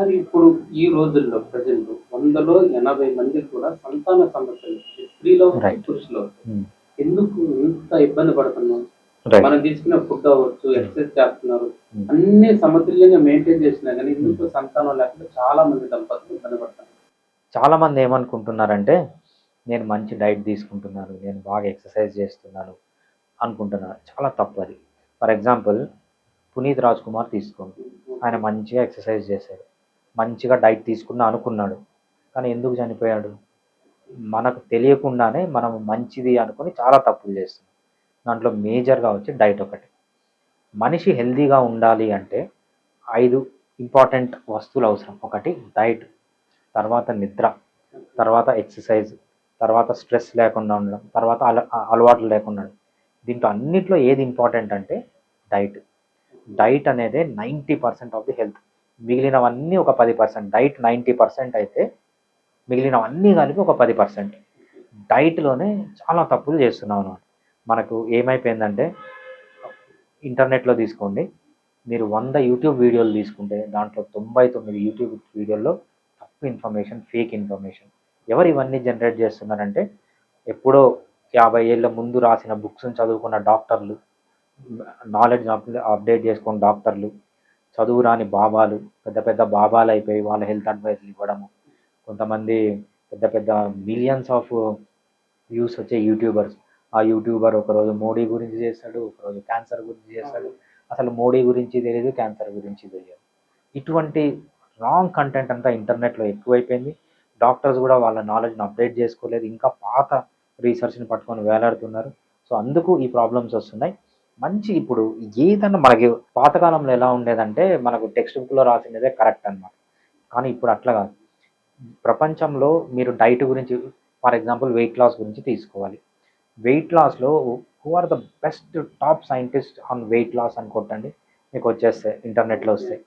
Sir ఇప్పుడు ఈ రోజుల్లో ప్రజెంట్ వందలో ఎనభై మంది కూడా సంతాన సమస్యలు స్త్రీలో. పురుషులో. Hmm. ఎందుకు ఇంత ఇబ్బంది పడుతున్నాం? మనం తీసుకునే ఫుడ్ అవ్వచ్చు ఎక్సర్సైజ్ చేస్తున్నారు. Hmm. అన్ని సమతుల్యంగా మెయింటైన్ చేసినా కానీ ఎందుకు సంతానం లేకుండా చాలా మంది దంపతులు ఇబ్బంది పడుతున్నారు. చాలా మంది ఏమనుకుంటున్నారంటే నేను మంచి డైట్ తీసుకుంటున్నాను నేను బాగా ఎక్సర్సైజ్ చేస్తున్నాను అనుకుంటున్నారు. చాలా తప్పు అది. ఫర్ ఎగ్జాంపుల్ పునీత్ రాజ్ కుమార్ తీసుకోండి. ఆయన మంచిగా ఎక్సర్సైజ్ చేశాడు. మంచిగా డైట్ తీసుకున్నా అనుకున్నాడు. కానీ ఎందుకు చనిపోయాడు? మనకు తెలియకుండానే మనం మంచిది అనుకొని చాలా తప్పులు చేస్తున్నాం. దాంట్లో మేజర్గా వచ్చి డైట్ ఒకటి. మనిషి హెల్తీగా ఉండాలి అంటే ఐదు ఇంపార్టెంట్ వస్తువులు అవసరం. ఒకటి డైట్. తర్వాత నిద్ర. తర్వాత ఎక్సర్సైజ్. తర్వాత స్ట్రెస్ లేకుండా ఉండడం. తర్వాత అల అలవాట్లు లేకుండా ఉండడం. దీంట్లో అన్నిట్లో ఏది ఇంపార్టెంట్ అంటే డైట్. డైట్ అనేది ninety percent of the health. మిగిలినవన్నీ ఒక పది పర్సెంట్ డైట్ నైంటీ పర్సెంట్ అయితే మిగిలినవన్నీ కలిపి ఒక పది పర్సెంట్. డైట్లోనే చాలా తప్పులు చేస్తున్నాం అనమాట మనకు ఏమైపోయిందంటే ఇంటర్నెట్లో తీసుకోండి. మీరు వంద యూట్యూబ్ వీడియోలు తీసుకుంటే దాంట్లో తొంభై తొమ్మిది యూట్యూబ్ వీడియోల్లో తప్పు ఇన్ఫర్మేషన్ ఫేక్ ఇన్ఫర్మేషన్. ఎవరు ఇవన్నీ జనరేట్ చేస్తున్నారంటే ఎప్పుడో యాభై ఏళ్ళ ముందు రాసిన బుక్స్ని చదువుకున్న డాక్టర్లు నాలెడ్జ్ అప్డేట్ చేసుకున్న డాక్టర్లు చదువు రాని బాబాలు పెద్ద పెద్ద బాబాలు అయిపోయి వాళ్ళ హెల్త్ అడ్వైస్ ఇవ్వడము. కొంతమంది పెద్ద పెద్ద మిలియన్స్ ఆఫ్ వ్యూస్ వచ్చే యూట్యూబర్స్. ఆ యూట్యూబర్ ఒకరోజు మోడీ గురించి చేస్తాడు ఒకరోజు క్యాన్సర్ గురించి చేస్తాడు. అసలు మోడీ గురించి తెలియదు క్యాన్సర్ గురించి తెలియదు ఇటువంటి రాంగ్ కంటెంట్ అంతా ఇంటర్నెట్లో ఎక్కువైపోయింది. డాక్టర్స్ కూడా వాళ్ళ నాలెడ్జ్ని అప్డేట్ చేసుకోలేదు. ఇంకా పాత రీసెర్చ్ని పట్టుకొని వేలాడుతున్నారు. సో అందుకు ఈ ప్రాబ్లమ్స్ వస్తున్నాయి. మంచి ఇప్పుడు ఏదన్నా మనకి పాతకాలంలో ఎలా ఉండేదంటే మనకు టెక్స్ట్ బుక్లో రాసినదే కరెక్ట్ అన్నమాట. కానీ ఇప్పుడు అట్లా కాదు. ప్రపంచంలో మీరు డైట్ గురించి ఫర్ ఎగ్జాంపుల్ వెయిట్ లాస్ గురించి తీసుకోవాలి. Weight లాస్లో who are the best top scientist on weight loss అని కొట్టండి. మీకు వచ్చేస్తాయి ఇంటర్నెట్లో వస్తాయి.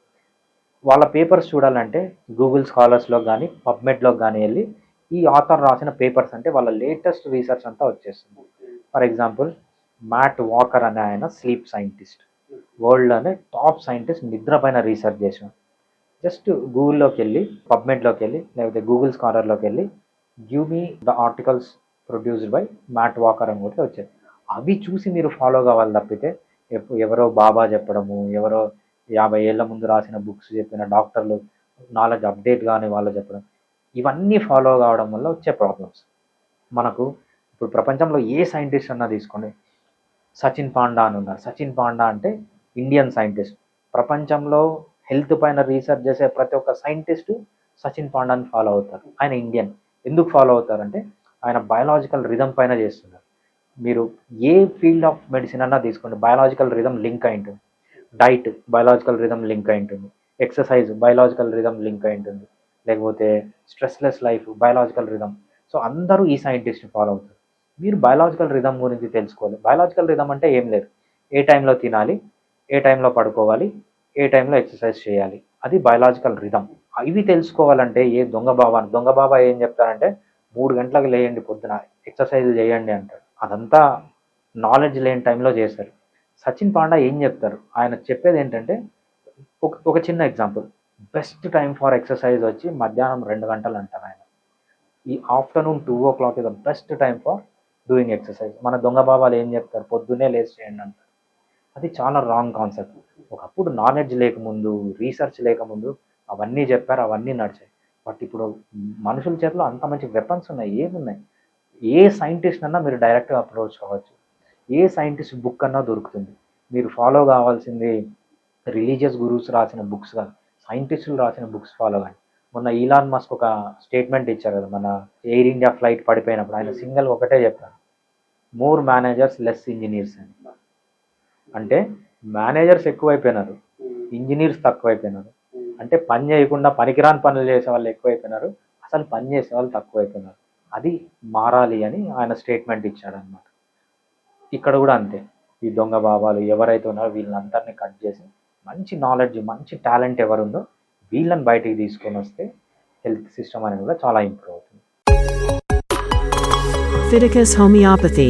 వాళ్ళ పేపర్స్ చూడాలంటే గూగుల్ స్కాలర్స్లో కానీ పబ్మెడ్లో కానీ వెళ్ళి ఈ ఆథర్ రాసిన పేపర్స్ అంటే వాళ్ళ లేటెస్ట్ రీసెర్చ్ అంతా వచ్చేస్తుంది. ఫర్ ఎగ్జాంపుల్ మ్యాట్ వాకర్ అనే ఆయన స్లీప్ సైంటిస్ట్. వరల్డ్లోనే టాప్ సైంటిస్ట్ నిద్రపైన రీసెర్చ్ చేసిన. జస్ట్ గూగుల్లోకి వెళ్ళి పబ్మెడ్లోకి వెళ్ళి లేకపోతే గూగుల్ స్కాలర్లోకి వెళ్ళి give me the articles produced by Matt Walker అని కూడా వచ్చాయి అవి చూసి మీరు ఫాలో కావాలి తప్పితే ఎప్పు- ఎవరో బాబా చెప్పడము ఎవరో యాభై ఏళ్ళ ముందు రాసిన బుక్స్ చెప్పిన డాక్టర్లు నాలెడ్జ్ అప్డేట్ కానీ వాళ్ళు చెప్పడం. ఇవన్నీ ఫాలో కావడం వల్ల వచ్చే ప్రాబ్లమ్స్. మనకు ఇప్పుడు ప్రపంచంలో ఏ సైంటిస్ట్ అన్నా తీసుకోండి. సచిన్ పాండా అని ఉన్నారు. సచిన్ పాండా అంటే ఇండియన్ సైంటిస్ట్. ప్రపంచంలో హెల్త్ పైన రీసెర్చ్ చేసే ప్రతి ఒక్క సైంటిస్ట్ సచిన్ పాండాని ఫాలో అవుతారు. ఆయన ఇండియన్. ఎందుకు ఫాలో అవుతారంటే ఆయన బయలాజికల్ రిధమ్ పైన చేస్తున్నారు. మీరు ఏ ఫీల్డ్ ఆఫ్ మెడిసిన్ అన్నా తీసుకోండి. బయలాజికల్ రిధమ్ లింక్ అయి ఉంటుంది. డైట్ బయలాజికల్ రిధమ్ లింక్ అయి ఉంటుంది. ఎక్సర్సైజ్ బయలాజికల్ రిధమ్ లింక్ అయి ఉంటుంది. లేకపోతే stressless life biological rhythm so అందరూ ఈ సైంటిస్ట్ని ఫాలో అవుతారు. మీరు బయలాజికల్ రిధమ్ గురించి తెలుసుకోవాలి. బయలాజికల్ రిధమ్ అంటే ఏం లేదు. ఏ టైంలో తినాలి ఏ టైంలో పడుకోవాలి ఏ టైంలో ఎక్సర్సైజ్ చేయాలి. అది బయలాజికల్ రిధమ్ ఇవి తెలుసుకోవాలంటే ఏ దొంగ బాబా దొంగ బాబా ఏం చెప్తారంటే మూడు గంటలకు లేయండి పొద్దున ఎక్సర్సైజ్ చేయండి అంటారు అదంతా నాలెడ్జ్ లేని టైంలో చేస్తారు సచిన్ పాండా ఏం చెప్తారు? ఆయన చెప్పేది ఏంటంటే ఒక ఒక చిన్న example best time for exercise వచ్చి మధ్యాహ్నం రెండు గంటలు అంటారు ఆయన. ఈ afternoon two o'clock is the best time for doing exercise మన దొంగ బాబాలు ఏం చెప్తారు? పొద్దున్నే లేచి చేయండి అంటారు. అది చాలా రాంగ్ కాన్సెప్ట్ ఒకప్పుడు నాలెడ్జ్ లేకముందు రీసెర్చ్ లేకముందు అవన్నీ చెప్పారు అవన్నీ నడిచాయి. బట్ ఇప్పుడు మనుషుల చేతిలో అంత మంచి వెపన్స్ ఉన్నాయి ఏమున్నాయి? ఏ సైంటిస్ట్ అన్నా మీరు డైరెక్ట్గా అప్రోచ్ కావచ్చు. ఏ సైంటిస్ట్ బుక్ అన్నా దొరుకుతుంది. మీరు ఫాలో కావాల్సింది రిలీజియస్ గురూస్ రాసిన బుక్స్ కాదు. సైంటిస్టులు రాసిన బుక్స్ ఫాలో కానీ. మొన్న ఈలాన్ మస్క్ ఒక స్టేట్మెంట్ ఇచ్చారు కదా మన ఎయిర్ ఇండియా ఫ్లైట్ పడిపోయినప్పుడు. ఆయన సింగిల్ ఒకటే చెప్పారు. మోర్ మేనేజర్స్ లెస్ ఇంజనీర్స్ అని. అంటే మేనేజర్స్ ఎక్కువైపోయినారు. ఇంజనీర్స్ తక్కువైపోయినారు. అంటే పని చేయకుండా పనికిరాని పనులు చేసే వాళ్ళు ఎక్కువైపోయినారు. అసలు పని చేసే వాళ్ళు తక్కువైపోయినారు. అది మారాలి అని ఆయన స్టేట్మెంట్ ఇచ్చాడు అనమాట ఇక్కడ కూడా అంతే. ఈ దొంగ బాబాలు ఎవరైతే ఉన్నారో వీళ్ళందరినీ కట్ చేసి మంచి నాలెడ్జ్ మంచి టాలెంట్ ఎవరుందో వీళ్ళని బయటికి తీసుకొని వస్తే హెల్త్ సిస్టమ్ అనేది కూడా చాలా ఇంప్రూవ్ అవుతుంది. Fiticus homeopathy